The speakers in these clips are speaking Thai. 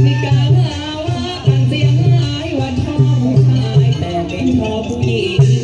ไม่กล้าว่ากันเสียหายว่าชอบผู้ชายแต่ไม่ชอบผู้หญิง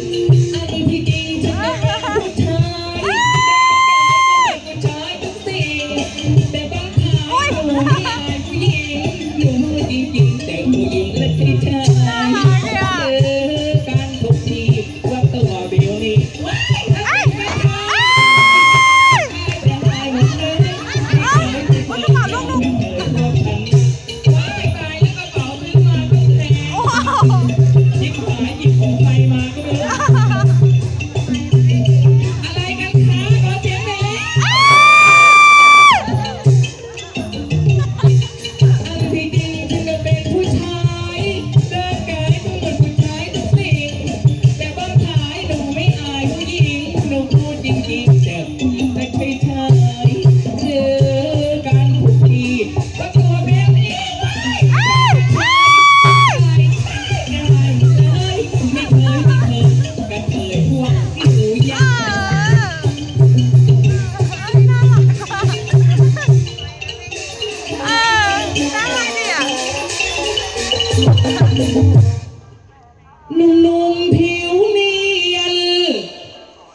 หนุ่มๆผิวเนียน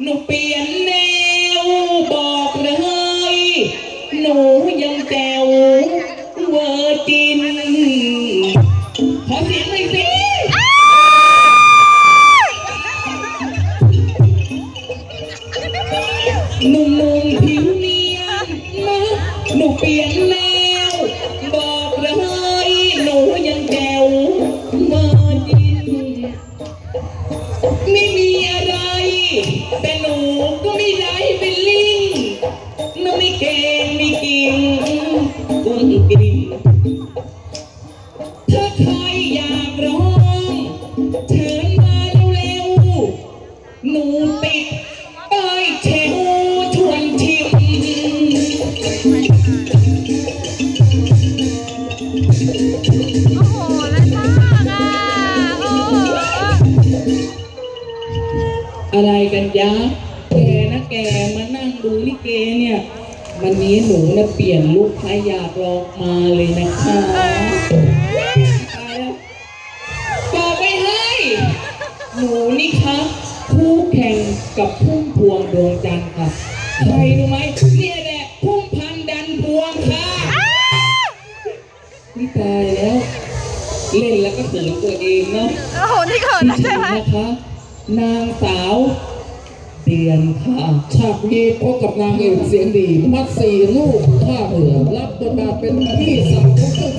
หนูเปลี่ยนแนวบอกเลย หนูยังแจวเวอร์จิน ขอเสียงหน่อยสิหนุ่มๆผิวเนียนนะหนูเปลี่ยนแนว ก็ไม่ได้เป็นลิงหนูไม่เก่งไม่กิ่งกุ้งกริ่งถ้าใครอยากร้องเชิญมาเร็วๆหนูติดป้ายเชลชวนชิมอะไรกันยะแก นะแกมานั่งดูลิเกเนี่ย วันนี้หนูนะเปลี่ยนลุคใครอยากลองมาเลยนะคะตายแล้วบอกไปให้หนูนี่คะคู่แข่งกับพุ่มพวงดวงจันทร์ค่ะใครรู้ไหมเนี่ยแหละพุ่มพันธุ์ดันพวงค่ะนี่ตายแล้ว เล่นแล้วก็เขินตัวเองเนาะโอ้โหนี่เขินนะใช่ไหมนะคะนางสาว เดือนค่ะฉากนี้พบกับนางเอกเสียงดี มัดสีลูกท่าเรือรับบทบาทเป็นพี่สาวของเจ้า